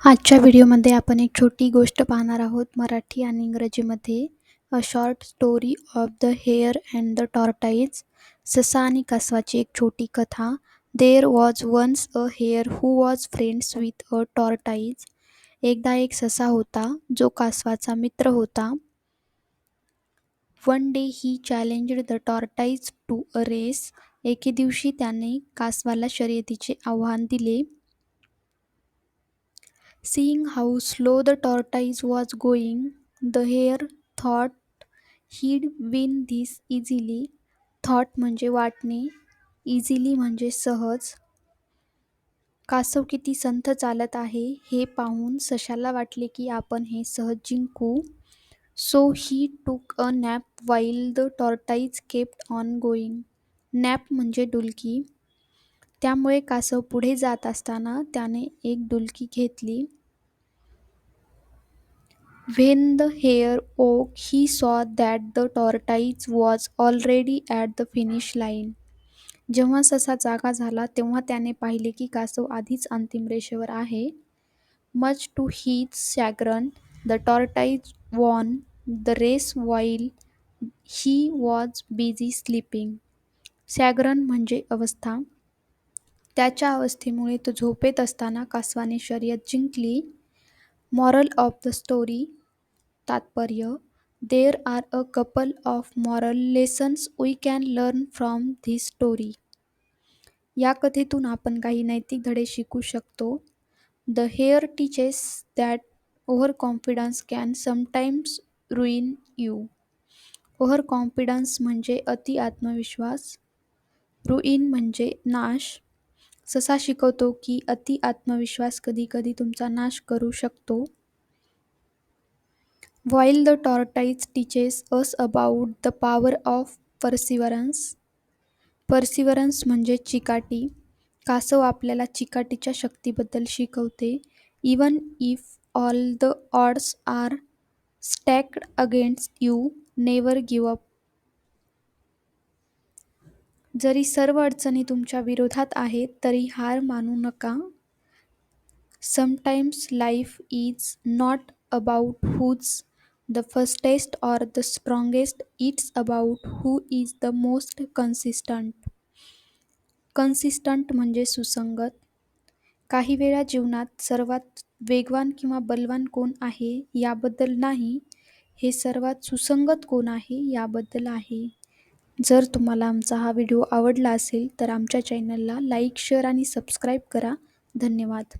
आजच्या व्हिडिओमध्ये आपण एक छोटी गोष्ट पाहणार आहोत मराठी आणि इंग्रजीमध्ये. A short story of the hare and the tortoise ससा आणि कासवाची एक छोटी कथा. There was once a hare who was friends with a tortoise एकदा एक ससा होता जो कासवाचा मित्र होता. One day he challenged the tortoise to a race एके दिवशी त्याने कासवाला शर्यतीचे आव्हान दिले. Seeing how slow the tortoise was going, the hare thought he'd win this easily. Thought म्हणजे वाटणे, इझिली म्हणजे सहज. कासव किती संथ चालत आहे हे पाहून सशाला वाटले की आपण हे सहज जिंकू. So he took a nap while the tortoise kept on going. Nap म्हणजे डुलकी. त्यामुळे कासव पुढे जात असताना त्याने एक डुलकी घेतली. When the hare woke, he saw that the tortoise was already at the finish line. जेव्हा ससा जागा झाला तेव्हा त्याने पाहिले की कासव आधीच अंतिम रेषेवर आहे. Much to his chagrin the tortoise won the race while he was busy sleeping chagrin म्हणजे अवस्था. त्याच्या अवस्थेमुळे तो झोपेत असताना कासवाने शर्यत जिंकली. मॉरल ऑफ द स्टोरी तात्पर्य there are a couple of moral lessons we can learn from this story या कथेतून आपण काही नैतिक धडे शिकू शकतो. The hare teaches that over confidence can sometimes ruin you over confidence म्हणजे अति आत्मविश्वास. रुईन म्हणजे नाश. ससा शिकवतो की अति आत्मविश्वास कधीकधी तुमचा नाश करू शकतो. While the tortoise teaches us about the power of perseverance perseverance म्हणजे चिकाटी. कासव आपल्याला चिकाटीच्या शक्तीबद्दल शिकवते. Even if all the odds are stacked against you never give up जरी सर्व अडचणी तुमच्या विरोधात आहेत तरी हार मानू नका. Sometimes life is not about who's the fastest or the strongest it's about who is the most consistent consistent म्हणजे सुसंगत. काही वेळा जीवनात सर्वात वेगवान किंवा बलवान कोण आहे याबद्दल नाही हे सर्वात सुसंगत कोण आहे याबद्दल आहे. जर तुम्हाला आमचा हा व्हिडिओ आवडला असेल तर आमच्या चॅनलला लाईक शेअर आणि सबस्क्राईब करा. धन्यवाद.